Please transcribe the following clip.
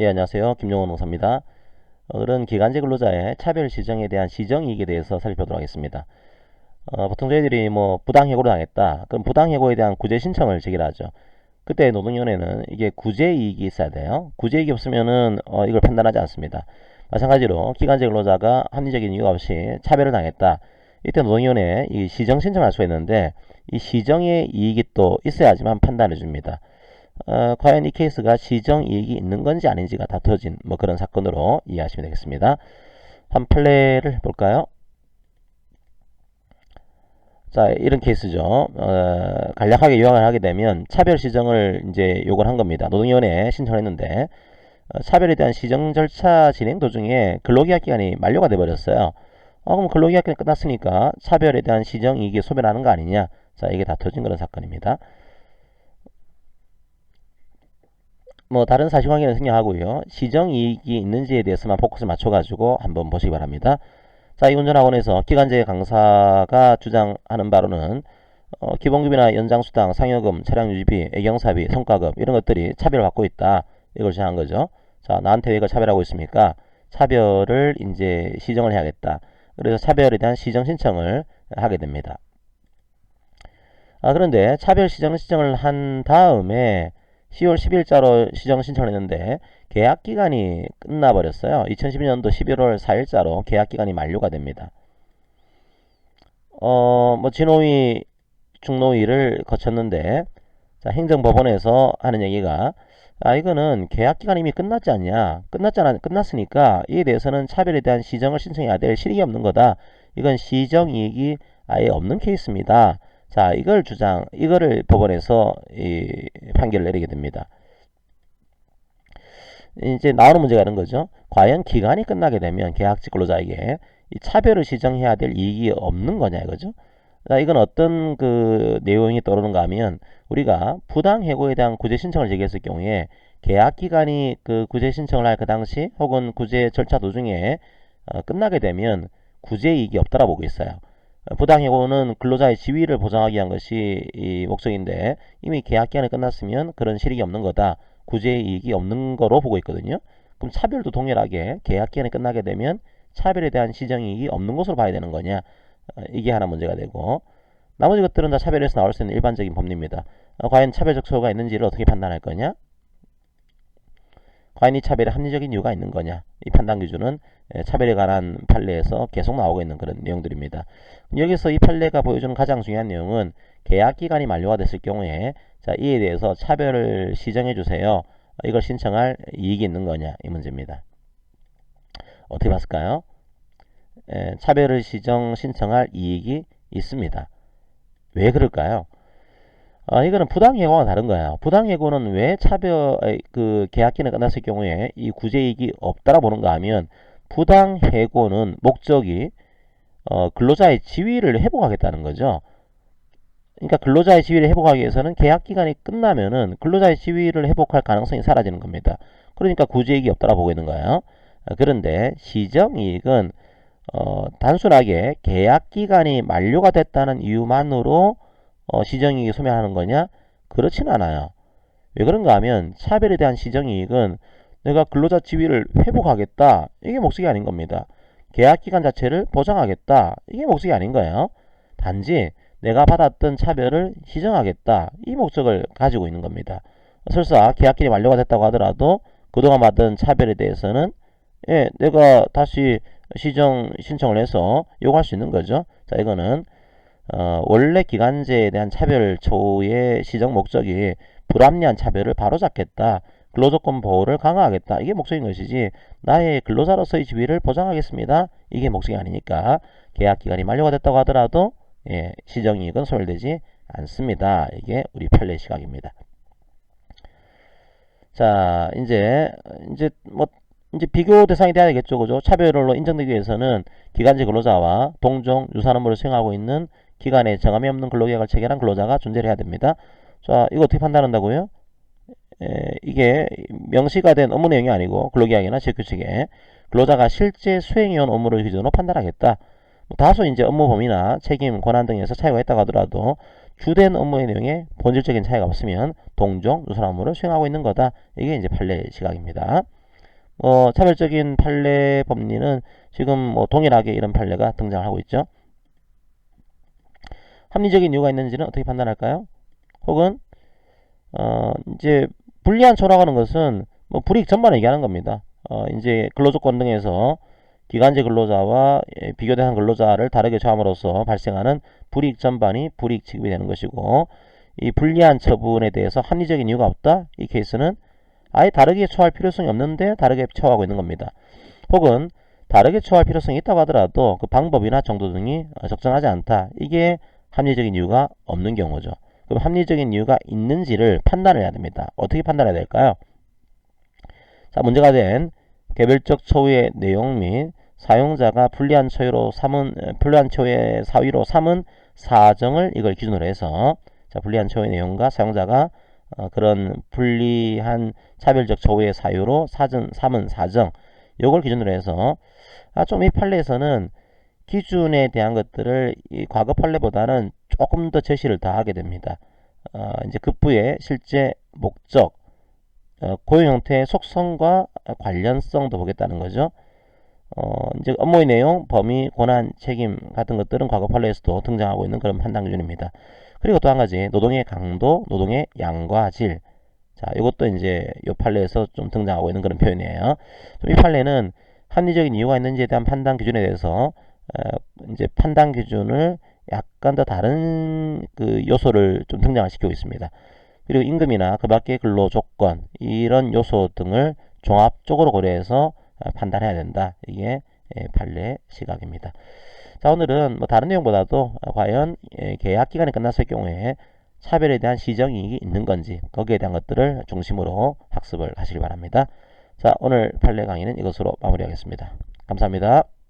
예, 안녕하세요. 김용원 농사입니다. 오늘은 기간제 근로자의 차별 시정에 대한 시정 이익에 대해서 살펴보도록 하겠습니다. 어, 보통 저희들이 뭐 부당해고를 당했다. 그럼 부당해고에 대한 구제 신청을 제기하죠. 그때 노동위원회는 이게 구제 이익이 있어야 돼요. 구제 이익이 없으면은 어, 이걸 판단하지 않습니다. 마찬가지로 기간제 근로자가 합리적인 이유 없이 차별을 당했다. 이때 노동위원회에 이 시정 신청을 할 수가 있는데 이 시정의 이익이 또 있어야지만 판단해 줍니다. 어, 과연 이 케이스가 시정 이익이 있는 건지 아닌지가 다투어진 뭐 그런 사건으로 이해하시면 되겠습니다. 한 판례를 볼까요? 자, 이런 케이스죠. 어, 간략하게 요약을 하게 되면 차별 시정을 이제 요구를 한 겁니다. 노동위원회에 신청을 했는데 어, 차별에 대한 시정 절차 진행 도중에 근로계약 기간이 만료가 돼 버렸어요. 어, 그럼 근로계약 기간이 끝났으니까 차별에 대한 시정 이익이 소멸하는 거 아니냐? 자, 이게 다투어진 그런 사건입니다. 뭐 다른 사실 관계는 생략하고요. 시정 이익이 있는지에 대해서만 포커스를 맞춰 가지고 한번 보시기 바랍니다. 자, 이 운전학원에서 기간제 강사가 주장하는 바로는 어, 기본급이나 연장수당, 상여금, 차량 유지비, 애경사비, 성과급 이런 것들이 차별을 받고 있다. 이걸 주장한 거죠. 자, 나한테 왜 이걸 차별하고 있습니까? 차별을 이제 시정을 해야겠다. 그래서 차별에 대한 시정 신청을 하게 됩니다. 아, 그런데 차별 시정 신청을 한 다음에 10월 10일자로 시정 신청을 했는데 계약 기간이 끝나버렸어요. 2012년도 11월 4일자로 계약 기간이 만료가 됩니다. 어, 뭐 진호위, 중노위를 거쳤는데 자, 행정법원에서 하는 얘기가 아 이거는 계약 기간이 이미 끝났지 않냐? 끝났잖아. 끝났으니까 이에 대해서는 차별에 대한 시정을 신청해야 될 실익이 없는 거다. 이건 시정 이익이 아예 없는 케이스입니다. 자, 이걸 주장, 이거를 법원에서 이 판결을 내리게 됩니다. 이제 나오는 문제가 이런 거죠. 과연 기간이 끝나게 되면 계약직 근로자에게 이 차별을 시정해야 될 이익이 없는 거냐 이거죠. 자, 이건 어떤 그 내용이 떠오르는가 하면 우리가 부당 해고에 대한 구제 신청을 제기했을 경우에 계약 기간이 그 구제 신청을 할 그 당시 혹은 구제 절차 도중에 어, 끝나게 되면 구제 이익이 없다라 보고 있어요. 부당해고는 근로자의 지위를 보장하기 위한 것이 이 목적인데 이미 계약 기간이 끝났으면 그런 실익이 없는 거다. 구제 이익이 없는 거로 보고 있거든요. 그럼 차별도 동일하게 계약 기간이 끝나게 되면 차별에 대한 시정 이익이 없는 것으로 봐야 되는 거냐? 어, 이게 하나 문제가 되고 나머지 것들은 다 차별에서 나올 수 있는 일반적인 법리입니다. 어, 과연 차별적 소요가 있는지를 어떻게 판단할 거냐? 과연 이 차별에 합리적인 이유가 있는 거냐? 이 판단 기준은 차별에 관한 판례에서 계속 나오고 있는 그런 내용들입니다. 여기서 이 판례가 보여주는 가장 중요한 내용은 계약 기간이 만료가 됐을 경우에 자 이에 대해서 차별을 시정해 주세요. 이걸 신청할 이익이 있는 거냐 이 문제입니다. 어떻게 봤을까요? 에, 차별을 시정 신청할 이익이 있습니다. 왜 그럴까요? 아, 이거는 부당해고와 다른 거예요. 부당해고는 왜 차별, 그 계약기는 끝났을 경우에 이 구제이익이 없다라 보는가 하면 부당해고는 목적이 어, 근로자의 지위를 회복하겠다는 거죠. 그러니까 근로자의 지위를 회복하기 위해서는 계약 기간이 끝나면은 근로자의 지위를 회복할 가능성이 사라지는 겁니다. 그러니까 구제이익이 없다라 보고 있는 거예요. 어, 그런데 시정이익은 어, 단순하게 계약 기간이 만료가 됐다는 이유만으로 어, 시정이익이 소멸하는 거냐? 그렇진 않아요. 왜 그런가 하면 차별에 대한 시정이익은 내가 근로자 지위를 회복하겠다. 이게 목적이 아닌 겁니다. 계약 기간 자체를 보장하겠다. 이게 목적이 아닌 거예요. 단지 내가 받았던 차별을 시정하겠다. 이 목적을 가지고 있는 겁니다. 설사 계약기간이 만료가 됐다고 하더라도 그동안 받은 차별에 대해서는 예, 내가 다시 시정 신청을 해서 요구할 수 있는 거죠. 자, 이거는 어, 원래 기간제에 대한 차별 초의 시정 목적이 불합리한 차별을 바로잡겠다. 근로조건 보호를 강화하겠다. 이게 목적인 것이지 나의 근로자로서의 지위를 보장하겠습니다. 이게 목적이 아니니까 계약 기간이 만료가 됐다고 하더라도 예, 시정이익은 소멸되지 않습니다. 이게 우리 판례 시각입니다. 자, 이제 이제 뭐 이제 비교 대상이 돼야 되겠죠, 그죠? 차별로 인정되기 위해서는 기간제 근로자와 동종 유사한 업무를 수행하고 있는 기간에 정함이 없는 근로계약을 체결한 근로자가 존재를 해야 됩니다. 자, 이거 어떻게 판단한다고요? 에, 이게 명시가 된 업무 내용이 아니고 근로계약이나 재규칙에 근로자가 실제 수행해온 업무를 기준으로 판단하겠다. 뭐 다소 이제 업무 범위나 책임, 권한 등에서 차이가 있다고 하더라도 주된 업무의 내용에 본질적인 차이가 없으면 동종, 유사한 업무를 수행하고 있는 거다. 이게 이제 판례 시각입니다. 어, 차별적인 판례 법리는 지금 뭐 동일하게 이런 판례가 등장을 하고 있죠. 합리적인 이유가 있는지는 어떻게 판단할까요? 혹은 어, 이제 불리한 처라고 하는 것은 뭐 불이익 전반을 얘기하는 겁니다. 어, 이제 근로조건 등에서 기간제 근로자와 예, 비교 대상 근로자를 다르게 처함으로써 발생하는 불이익 전반이 불이익 취급이 되는 것이고 이 불리한 처분에 대해서 합리적인 이유가 없다. 이 케이스는 아예 다르게 처할 필요성이 없는데 다르게 처하고 있는 겁니다. 혹은 다르게 처할 필요성이 있다고 하더라도 그 방법이나 정도 등이 어, 적정하지 않다. 이게 합리적인 이유가 없는 경우죠. 그럼 합리적인 이유가 있는지를 판단을 해야 됩니다. 어떻게 판단해야 될까요? 자, 문제가 된 개별적 처우의 내용 및 사용자가 불리한 처우로 삼은 에, 불리한 처우의 사유로 삼은 사정을 이걸 기준으로 해서 자, 불리한 처우의 내용과 사용자가 어, 그런 불리한 차별적 처우의 사유로 사정, 삼은 사정 요걸 기준으로 해서 아, 좀 이 판례에서는 기준에 대한 것들을 이 과거 판례보다는 조금 더 제시를 더 하게 됩니다. 어, 이제 급부의 실제 목적, 어, 고용 형태의 속성과 관련성도 보겠다는 거죠. 어, 이제 업무의 내용, 범위, 권한, 책임 같은 것들은 과거 판례에서도 등장하고 있는 그런 판단 기준입니다. 그리고 또 한 가지 노동의 강도, 노동의 양과 질. 자, 이것도 이제 요 판례에서 좀 등장하고 있는 그런 표현이에요. 이 판례는 합리적인 이유가 있는지에 대한 판단 기준에 대해서 어, 이제 판단 기준을 약간 더 다른 그 요소를 좀 등장을 시키고 있습니다. 그리고 임금이나 그 밖의 근로 조건 이런 요소 등을 종합적으로 고려해서 어, 판단해야 된다. 이게 예, 판례 시각입니다. 자 오늘은 뭐 다른 내용보다도 어, 과연 예, 계약 기간이 끝났을 경우에 차별에 대한 시정이익이 있는 건지 거기에 대한 것들을 중심으로 학습을 하시기 바랍니다. 자 오늘 판례 강의는 이것으로 마무리하겠습니다. 감사합니다.